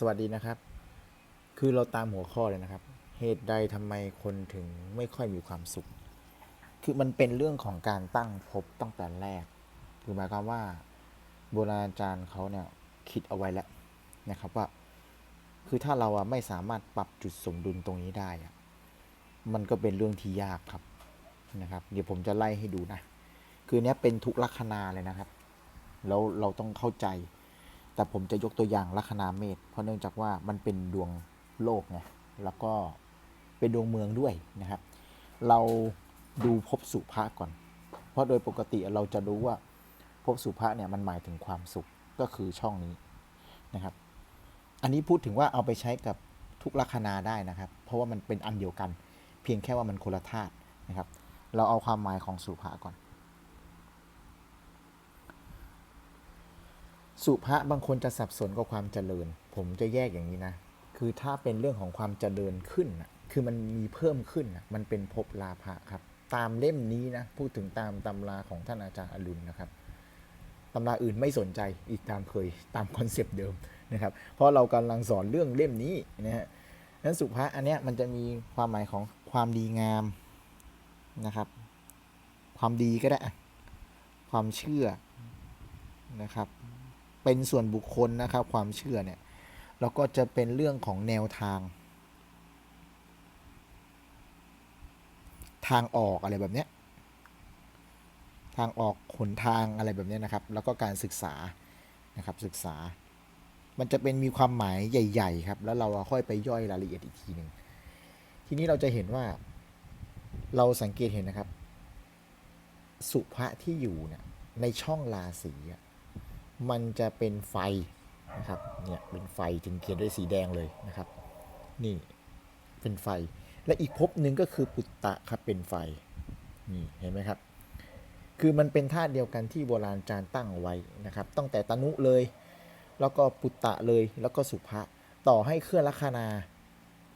สวัสดีนะครับ คือเราตามหัวข้อเลยนะครับ เหตุใดทำไมคนถึงไม่ค่อยมีความสุข คือมันเป็นเรื่องของการตั้งภพตั้งแต่แรก คือหมายความว่าโบราณอาจารย์เขาเนี่ยคิดเอาไว้แล้วนะครับว่า คือถ้าเราอะไม่สามารถปรับจุดสมดุลตรงนี้ได้อะมันก็เป็นเรื่องที่ยากครับนะครับ เดี๋ยวผมจะไล่ให้ดูนะ คือเนี้ยเป็นทุกลัคนาเลยนะครับ แล้วเราต้องเข้าใจ แต่ผมจะยกตัวอย่างลัคนาเมษเพราะเนื่องจากว่ามันเป็นดวงโลกไงแล้วก็เป็นดวงเมืองด้วยนะครับ เราดูภพสุภะก่อน เพราะโดยปกติเราจะรู้ว่าภพสุภะเนี่ยมันหมายถึงความสุขก็คือช่องนี้นะครับ อันนี้พูดถึงว่าเอาไปใช้กับทุกลัคนาได้นะครับ เพราะว่ามันเป็นอันเดียวกัน เพียงแค่ว่ามันคนละธาตุนะครับ เราเอาความหมายของสุภะก่อน สุภะบางคนจะสับสนกับความเจริญ ผมจะแยกอย่างนี้นะ คือถ้าเป็นเรื่องของความเจริญขึ้นนะคือมันมีเพิ่มขึ้นนะมันเป็นภพลาภะครับ ตามเล่มนี้นะ พูดถึงตามตำราของท่านอาจารย์อรุณนะครับตำราอื่นไม่สนใจอีกตามเคยตามคอนเซปต์เดิมนะครับ เพราะเรากำลังสอนเรื่องเล่มนี้นะฮะนั้นสุภะอันเนี้ยมันจะมีความหมายของความดีงามนะครับ ความดีก็ได้ ความเชื่อนะครับ เป็นส่วนบุคคลนะครับ ความเชื่อเนี่ยแล้วก็จะเป็นเรื่องของแนวทาง ทางออกอะไรแบบเนี้ยทางออกหนทางอะไรแบบเนี้ยนะครับ แล้วก็การศึกษานะครับศึกษา มันจะเป็นมีความหมายใหญ่ ๆ ครับ แล้วเราค่อยไปย่อยรายละเอียดอีกทีหนึ่งทีนี้เราจะเห็นว่า เราสังเกตเห็นนะครับ สุภะที่อยู่เนี่ยในช่องราศีอะ มันจะเป็นไฟนะครับเนี่ยเป็นไฟถึงเขียนด้วยสีแดงเลยนะครับ นี่เป็นไฟและอีกภพหนึ่งก็คือปุตตะครับเป็นไฟนี่เห็นไหมครับ คือมันเป็นธาตุเดียวกันที่โบราณจารย์ตั้งไว้นะครับ ตั้งแต่ตนุเลย แล้วก็ปุตตะเลยแล้วก็สุภะต่อให้เคลื่อนลัคนา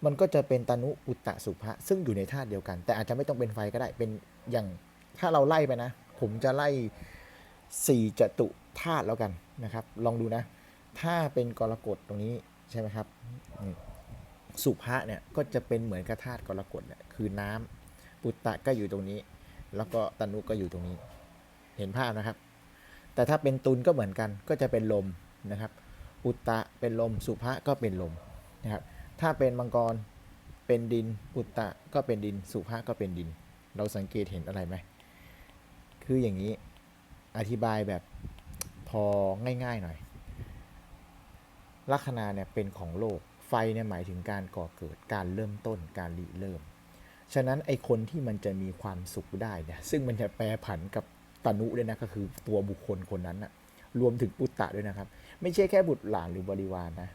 มันก็จะเป็นตนุปุตตะสุภะซึ่งอยู่ในธาตุเดียวกัน แต่อาจจะไม่ต้องเป็นไฟก็ได้เป็นอย่างถ้าเราไล่ไปนะ ผมจะไล่สี่จตุ ธาตุแล้วกันนะครับ ลองดูนะ ถ้าเป็นกรกฎตรงนี้ใช่ไหมครับ สุภะเนี่ยก็จะเป็นเหมือนกับธาตุกรกฎเนี่ยคือน้ำปุตตะก็อยู่ตรงนี้ แล้วก็ตนุก็อยู่ตรงนี้ เห็นภาพนะครับ แต่ถ้าเป็นตุลก็เหมือนกัน ก็จะเป็นลมนะครับปุตตะเป็นลม สุภะก็เป็นลมนะครับ ถ้าเป็นมังกรเป็นดินปุตตะก็เป็นดิน สุภะก็เป็นดิน เราสังเกตเห็นอะไรไหม คืออย่างนี้ อธิบายแบบ พอง่ายๆหน่อย ลัคนาเนี่ยเป็นของโลก ไฟเนี่ยหมายถึงการก่อเกิด การเริ่มต้น การริเริ่ม ฉะนั้นไอคนที่มันจะมีความสุขได้เนี่ย ซึ่งมันจะแปรผันกับตนุด้วยนะ ก็คือตัวบุคคลคนนั้นอะรวมถึงปุตตะด้วยนะครับ ไม่ใช่แค่บุตรหลานหรือบริวารนะ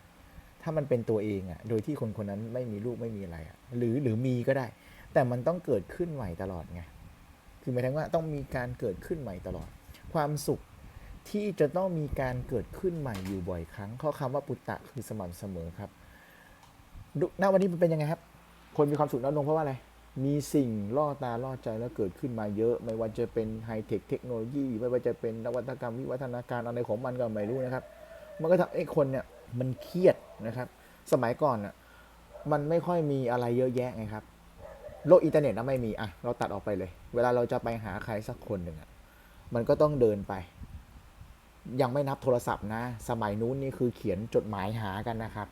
ถ้ามันเป็นตัวเองอะโดยที่คนคนนั้นไม่มีลูกไม่มีอะไรอะหรือหรือมีก็ได้ แต่มันต้องเกิดขึ้นใหม่ตลอดไง คือหมายถึงว่าต้องมีการเกิดขึ้นใหม่ตลอด ความสุข ที่จะต้องมีการเกิดขึ้นใหม่อยู่บ่อยครั้ง ข้อคำว่าปุตตะคือสม่ำเสมอครับดูณวันนี้มันเป็นยังไงครับ คนมีความสุขน้อยลงเพราะว่าอะไร มีสิ่งล่อตาล่อใจแล้วเกิดขึ้นมาเยอะ ไม่ว่าจะเป็นไฮเทคเทคโนโลยี ไม่ว่าจะเป็นนวัตกรรมวิวัฒนาการอะไรของมันก็ไม่รู้นะครับ มันก็ทำให้คนเนี่ยมันเครียดนะครับ สมัยก่อนอะมันไม่ค่อยมีอะไรเยอะแยะไงครับ โลกอินเทอร์เน็ตนะไม่มีอะเราตัดออกไปเลย เวลาเราจะไปหาใครสักคนหนึ่งอะมันก็ต้องเดินไป ยังไม่นับโทรศัพท์นะ สมัยนู้นนี่คือเขียนจดหมายหากันนะครับ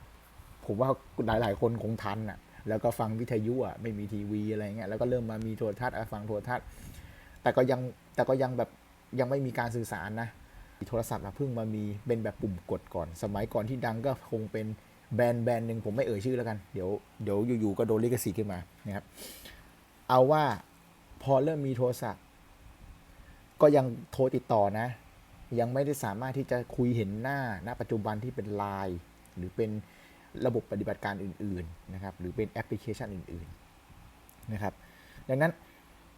ผมว่าหลาย ๆ คนคงทันอะ แล้วก็ฟังวิทยุอะไม่มีทีวีอะไรเงี้ยแล้วก็เริ่มมามีโทรทัศน์อะฟังโทรทัศน์ แต่ก็ยังแต่ก็ยังแบบยังไม่มีการสื่อสารนะโทรศัพท์เพิ่งมามีเป็นแบบปุ่มกดก่อน สมัยก่อนที่ดังก็คงเป็นแบรนด์แบรนด์หนึ่งผมไม่เอ่ยชื่อแล้วกัน เดี๋ยวเดี๋ยวอยู่ๆก็โดนลิขสิทธิ์ขึ้นมานะครับ เอาว่าพอเริ่มมีโทรศัพท์ ก็ยังโทรติดต่อนะ ยังไม่ได้สามารถที่จะคุยเห็นหน้าณปัจจุบันที่เป็นไลน์หรือเป็นระบบปฏิบัติการอื่นๆนะครับหรือเป็นแอปพลิเคชันอื่นๆนะครับดังนั้น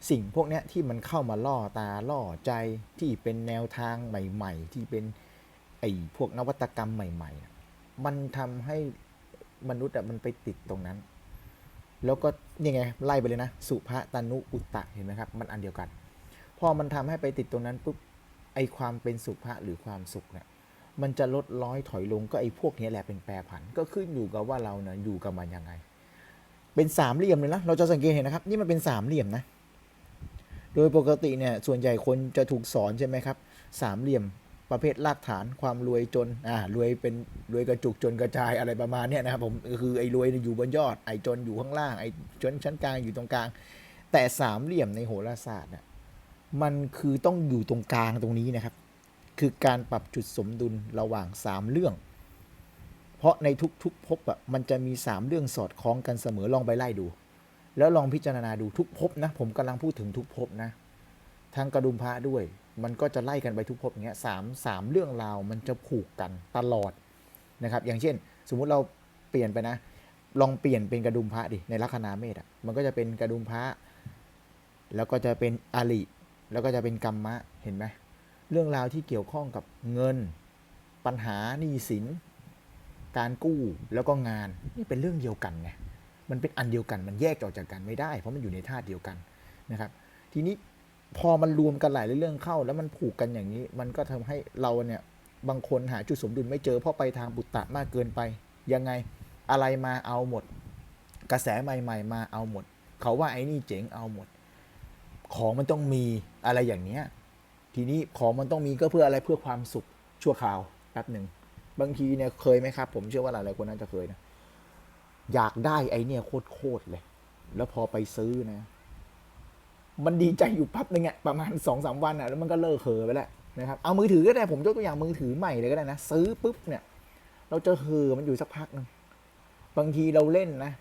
สิ่งพวกนี้ที่มันเข้ามาล่อตาล่อใจที่เป็นแนวทางใหม่ ๆ ที่เป็นไอ้พวกนวัตกรรมใหม่ๆ มันทำให้มนุษย์อะมันไปติดตรงนั้น แล้วก็นี่ไงไล่ไปเลยนะ สุภะตานุอุตตะเห็นไหมครับ มันอันเดียวกัน พอมันทำให้ไปติดตรงนั้นปุ๊บ ไอความเป็นสุภะหรือความสุขเนี่ยมันจะลดร้อยถอยลงก็ไอ้พวกนี้แหละเป็นแปรผันก็ขึ้นอยู่กับว่าเราเนี่ยอยู่กับมันยังไง เป็นสามเหลี่ยมเลยนะเราจะสังเกตเห็นนะครับ นี่มันเป็นสามเหลี่ยมนะ โดยปกติเนี่ยส่วนใหญ่คนจะถูกสอนใช่ไหมครับสามเหลี่ยมประเภทรากฐานความรวยจนอ่ารวยเป็นรวยกระจุกจนกระจายอะไรประมาณเนี้ยนะครับผมคือไอ้รวยอยู่บนยอดไอ้จนอยู่ข้างล่างไอ้จนชั้นกลางอยู่ตรงกลาง แต่สามเหลี่ยมในโหราศาสตร์น่ะ มันคือต้องอยู่ตรงกลางตรงนี้นะครับ คือการปรับจุดสมดุลระหว่างสามเรื่อง เพราะในทุกๆภพอะมันจะมีสามเรื่องสอดคล้องกันเสมอลองไปไล่ดู แล้วลองพิจารณาดูทุกภพนะ ผมกำลังพูดถึงทุกภพนะทางกระดุมพระด้วย มันก็จะไล่กันไปทุกภพอย่างเงี้ยสามสามเรื่องราวมันจะผูกกันตลอดนะครับ อย่างเช่น สมมุติเราเปลี่ยนไปนะ ลองเปลี่ยนเป็นกระดุมพระดิในลัคนาเมษอะมันก็จะเป็นกระดุมพระแล้วก็จะเป็นอาลิ แล้วก็จะเป็นกรรมะเห็นไหมเรื่องราวที่เกี่ยวข้องกับเงิน ปัญหาหนี้สิน การกู้แล้วก็งานนี่เป็นเรื่องเดียวกันไงมันเป็นอันเดียวกันมันแยกออกจากกันไม่ได้ เพราะมันอยู่ในธาตุเดียวกันนะครับ ทีนี้พอมันรวมกันหลายเรื่องเข้า แล้วมันผูกกันอย่างนี้ มันก็ทำให้เราเนี่ยบางคนหาจุดสมดุลไม่เจอเพราะไปทางบุตตะมากเกินไป ยังไงอะไรมาเอาหมด กระแสใหม่ ๆ มาเอาหมด เขาว่าไอ้นี่เจ๋งเอาหมด ของมันต้องมีอะไรอย่างเนี้ยทีนี้ของมันต้องมีก็เพื่ออะไรเพื่อความสุขชั่วคราวแป๊บหนึ่งบางทีเนี่ยเคยไหมครับ ผมเชื่อว่าหลายๆคนน่าจะเคยนะอยากได้ไอเนี่ยโคตรๆเลย แล้วพอไปซื้อนะ มันดีใจอยู่แปั๊บนึงอะประมาณสองสามวันอะแล้วมันก็เลิกเฮอไปแล้วนะครับเอามือถือก็ได้ผมยกตัวอย่างมือถือใหม่เลยก็ได้นะซื้อปุ๊บเนี่ย เราจะเฮอมันอยู่สักพักหนึงบางทีเราเล่นนะ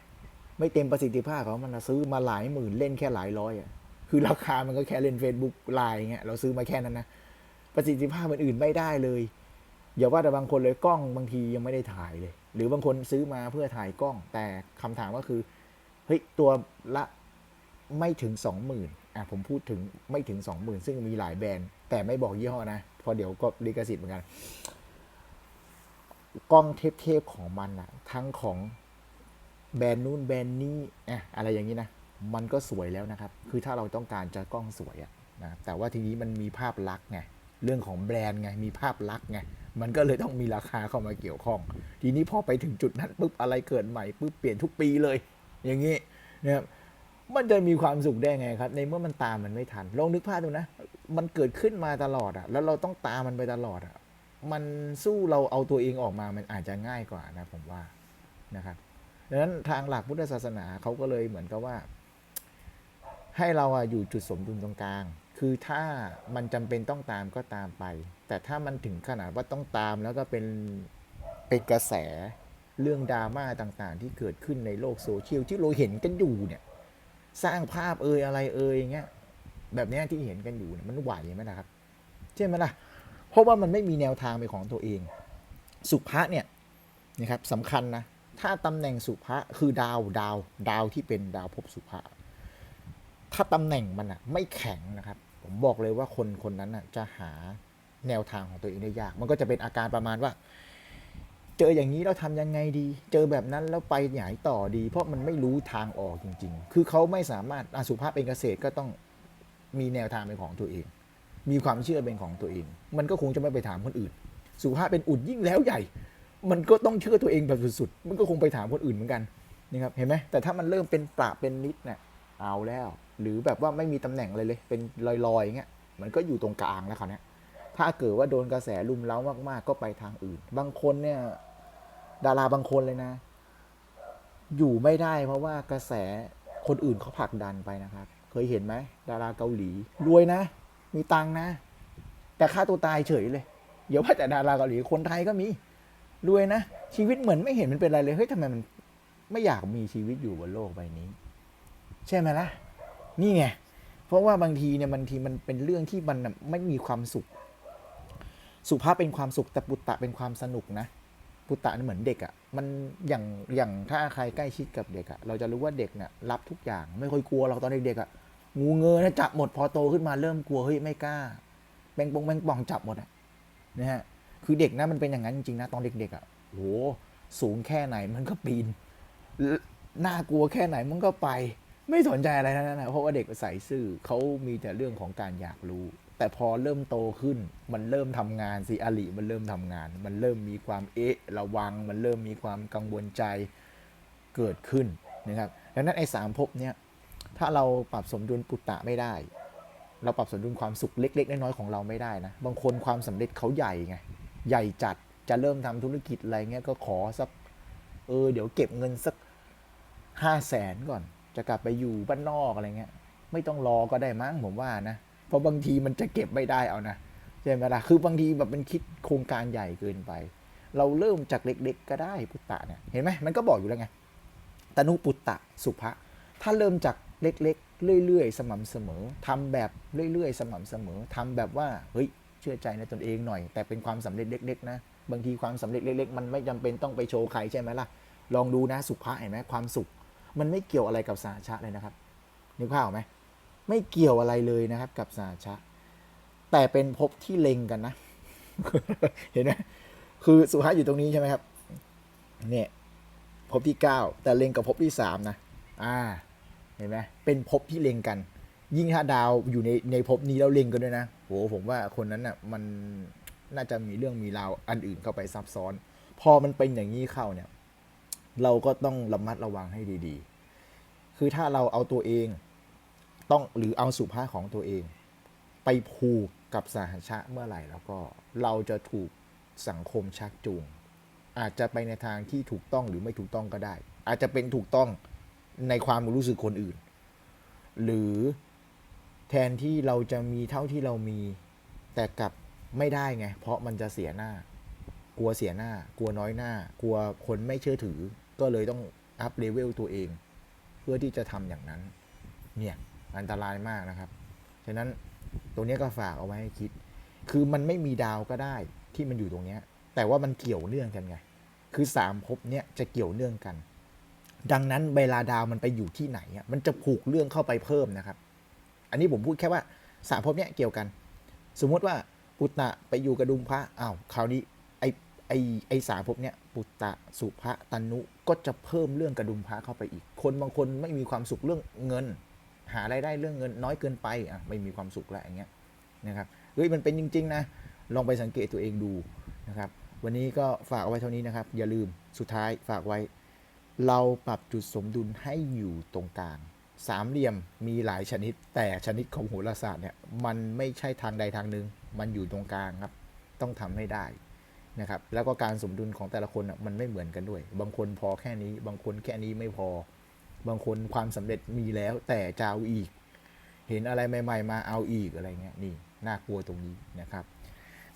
ไม่เต็มประสิทธิภาพของมันนะซื้อมาหลายหมื่นเล่นแค่หลายร้อยอะ คือราคามันก็แค่เล่น Facebook ไลน์เงี้ยเราซื้อมาแค่นั้นนะประสิทธิภาพอื่นๆไม่ได้เลยอย่าว่าแต่บางคนเลยกล้องบางทียังไม่ได้ถ่ายเลย หรือบางคนซื้อมาเพื่อถ่ายกล้อง แต่คำถามก็คือเฮ้ยตัวละไม่ถึงสองหมื่นอะผมพูดถึงไม่ถึงสองหมื่นซึ่งมีหลายแบรนด์ แต่ไม่บอกยี่ห้อนะเพราะเดี๋ยวก็ลิขสิทธิ์เหมือนกัน กล้องเทพๆของมันอะทั้งของแบรนด์นู้นแบรนด์นี้อะอะไรอย่างนี้นะ มันก็สวยแล้วนะครับ คือถ้าเราต้องการจะกล้องสวยอะนะแต่ว่าทีนี้มันมีภาพลักษณ์ไง เรื่องของแบรนด์ไง มีภาพลักษณ์ไง มันก็เลยต้องมีราคาเข้ามาเกี่ยวข้อง ทีนี้พอไปถึงจุดนั้นปุ๊บอะไรเกิดใหม่ปุ๊บเปลี่ยนทุกปีเลย อย่างนี้นะครับมันจะมีความสุขได้ไงครับ ในเมื่อมันตามมันไม่ทัน ลองนึกภาพดูนะ มันเกิดขึ้นมาตลอดอะแล้วเราต้องตามมันไปตลอดอะมันสู้เราเอาตัวเองออกมามันอาจจะง่ายกว่านะผมว่านะครับดังนั้นทางหลักพุทธศาสนาเขาก็เลยเหมือนกับว่า ให้เราอะอยู่จุดสมดุลตรงกลาง คือถ้ามันจำเป็นต้องตามก็ตามไป แต่ถ้ามันถึงขนาดว่าต้องตามแล้วก็เป็นเป็นกระแสเรื่องดราม่าต่างๆ ที่เกิดขึ้นในโลกโซเชียลที่เราเห็นกันอยู่เนี่ย สร้างภาพเอ่ยอะไรเอ่ยอย่างเงี้ยแบบนี้ที่เห็นกันอยู่เนี่ยมันไหวไหมล่ะครับใช่ไหมล่ะเพราะว่ามันไม่มีแนวทางเป็นของตัวเอง สุภะเนี่ยนะครับสำคัญนะถ้าตำแหน่งสุภะคือดาวดาวดาวที่เป็นดาวภพสุภะ ถ้าตำแหน่งมันอะไม่แข็งนะครับ ผมบอกเลยว่าคนคนนั้นอะจะหาแนวทางของตัวเองได้ยาก มันก็จะเป็นอาการประมาณว่า เจออย่างนี้เราทำยังไงดี เจอแบบนั้นแล้วไปไหนต่อดี เพราะมันไม่รู้ทางออกจริง ๆ คือเขาไม่สามารถอสุภาพเป็นเกษตรก็ต้องมีแนวทางเป็นของตัวเอง มีความเชื่อเป็นของตัวเอง มันก็คงจะไม่ไปถามคนอื่น สุภาพเป็นอุดยิ่งแล้วใหญ่ มันก็ต้องเชื่อตัวเองแบบสุดๆ มันก็คงไปถามคนอื่นเหมือนกันนะครับ เห็นไหมแต่ถ้ามันเริ่มเป็นปราเป็นนิดเนี่ยเอาแล้ว หรือแบบว่าไม่มีตำแหน่งอะไรเลย เป็นลอยๆอย่างเงี้ยมันก็อยู่ตรงกลางแล้วคราวเนี้ยถ้าเกิดว่าโดนกระแสลุมเล้ามาก ๆ ก็ไปทางอื่น บางคนเนี่ย ดาราบางคนเลยนะ อยู่ไม่ได้เพราะว่ากระแสคนอื่นเขาผลักดันไปนะครับ เคยเห็นไหมดาราเกาหลี รวยนะ มีตังนะ แต่ฆ่าตัวตายเฉยเลยเดี๋ยวว่าแต่ดาราเกาหลีคนไทยก็มีรวยนะ ชีวิตเหมือนไม่เห็นมันเป็นอะไรเลยเฮ้ยทำไมมันไม่อยากมีชีวิตอยู่บนโลกใบนี้ ใช่ไหมล่ะ นี่ไง เพราะว่าบางทีเนี่ยบางทีมันเป็นเรื่องที่มันไม่มีความสุข สุภาพเป็นความสุขแต่ปุตตะเป็นความสนุกนะ ปุตตะเหมือนเด็กอะ่ะ มันอย่างอย่างถ้าใครใกล้ชิดกับเด็กอะ่ะ เราจะรู้ว่าเด็กเนี่ยรับทุกอย่าง ไม่ค่อยกลัวเราตอนเด็กๆอะ่ะ งูเงยนะจับหมดพอโตขึ้นมาเริ่มกลัวเฮ้ยไม่กล้าแบงปงแบงป่องจับหมดอะ่ะนะฮะ คือเด็กนะมันเป็นอย่างนั้นจริงๆนะตอนเด็กๆอะ่ะโหสูงแค่ไหนมันก็ปีน น่ากลัวแค่ไหนมันก็ไป ไม่สนใจอะไรทั้งนั้นนะเพราะว่าเด็กใส่ซื่อเขามีแต่เรื่องของการอยากรู้ แต่พอเริ่มโตขึ้น มันเริ่มทำงานสิอลิมันเริ่มทำงาน มันเริ่มมีความเอ๊ะระวัง มันเริ่มมีความกังวลใจเกิดขึ้นนะครับดังนั้นไอ้สามภพเนี่ยถ้าเราปรับสมดุลปุตตะไม่ได้ เราปรับสมดุลความสุขเล็ก ๆ น้อยๆของเราไม่ได้นะบางคนความสำเร็จเขาใหญ่ไงใหญ่จัดจะเริ่มทำธุรกิจอะไรเงี้ยก็ขอสักเออเดี๋ยวเก็บเงินสักห้าแสนก่อน จะกลับไปอยู่บ้านนอกอะไรเงี้ย ไม่ต้องรอก็ได้มั้งผมว่านะ เพราะบางทีมันจะเก็บไม่ได้เอานะใช่ไหมล่ะคือบางทีแบบมันคิดโครงการใหญ่เกินไป เราเริ่มจากเล็ก ๆ ก็ได้ปุตตะเนี่ยเห็นไหมมันก็บอกอยู่แล้วไงตนุปุตตะสุภะถ้าเริ่มจากเล็ก ๆ เรื่อย ๆ สม่ำเสมอทำแบบเรื่อย ๆ สม่ำเสมอทำแบบว่าเฮ้ยเชื่อใจในตนเองหน่อย แต่เป็นความสำเร็จเล็ก ๆ นะบางทีความสำเร็จเล็ก ๆ มันไม่จำเป็นต้องไปโชว์ใครใช่ไหมล่ะลองดูนะสุภะเห็นไหมความสุข มันไม่เกี่ยวอะไรกับสาชะเลยนะครับนึกภาพออกไหมไม่เกี่ยวอะไรเลยนะครับ กับสาชะ แต่เป็นภพที่เล็งกันนะ เห็นไหมคือสุภะอยู่ตรงนี้ใช่ไหมครับ เนี่ยภพที่เก้าแต่เล็งกับภพที่สามนะอ่าเห็นไหมเป็นภพที่เล็งกัน ยิ่งถ้าดาวอยู่ในในภพนี้แล้วเล็งกันด้วยนะโหผมว่าคนนั้นน่ะมันน่าจะมีเรื่องมีราวอันอื่นเข้าไปซับซ้อน พอมันเป็นอย่างนี้เข้าเนี่ย เราก็ต้องระมัดระวังให้ดี ๆ คือถ้าเราเอาตัวเองต้องหรือเอาสุภาพของตัวเอง ไปผูกกับสหชะเมื่อไหร่ แล้วก็เราจะถูกสังคมชักจูง อาจจะไปในทางที่ถูกต้องหรือไม่ถูกต้องก็ได้ อาจจะเป็นถูกต้องในความรู้สึกคนอื่น หรือแทนที่เราจะมีเท่าที่เรามีแต่กลับไม่ได้ไง เพราะมันจะเสียหน้ากลัวเสียหน้า กลัวน้อยหน้า กลัวคนไม่เชื่อถือ ก็เลยต้องอัพเลเวลตัวเอง เพื่อที่จะทำอย่างนั้น เนี่ย อันตรายมากนะครับ ฉะนั้นตรงนี้ก็ฝากเอาไว้ให้คิด คือมันไม่มีดาวก็ได้ที่มันอยู่ตรงเนี้ยแต่ว่ามันเกี่ยวเนื่องกันไง คือสามภพเนี้ยจะเกี่ยวเนื่องกัน ดังนั้นเวลาดาวมันไปอยู่ที่ไหนอะมันจะผูกเรื่องเข้าไปเพิ่มนะครับ อันนี้ผมพูดแค่ว่าสามภพเนี้ยเกี่ยวกัน สมมติว่าปุตตะไปอยู่กระดุมพระอ้าวคราวนี้ ไอไอสามภพเนี้ยปุตตะสุภะตันุก็จะเพิ่มเรื่องกระดุมพระเข้าไปอีก คนบางคนไม่มีความสุขเรื่องเงิน หารายได้เรื่องเงินน้อยเกินไปอะไม่มีความสุขแล้วอย่างเงี้ยนะครับเฮ้ยมันเป็นจริง ๆ นะ ลองไปสังเกตตัวเองดูนะครับ วันนี้ก็ฝากเอาไว้เท่านี้นะครับ อย่าลืมสุดท้ายฝากไว้ เราปรับจุดสมดุลให้อยู่ตรงกลางสามเหลี่ยมมีหลายชนิด แต่ชนิดของโหราศาสตร์เนี่ยมันไม่ใช่ทางใดทางหนึ่งมันอยู่ตรงกลางครับ ต้องทำให้ได้ นะครับแล้วก็การสมดุลของแต่ละคนอะมันไม่เหมือนกันด้วย บางคนพอแค่นี้ บางคนแค่นี้ไม่พอ บางคนความสำเร็จมีแล้วแต่จะเอาอีก เห็นอะไรใหม่ ๆ มาเอาอีกอะไรเงี้ยนี่น่ากลัวตรงนี้นะครับ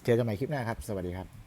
เจอกันใหม่คลิปหน้าครับ สวัสดีครับ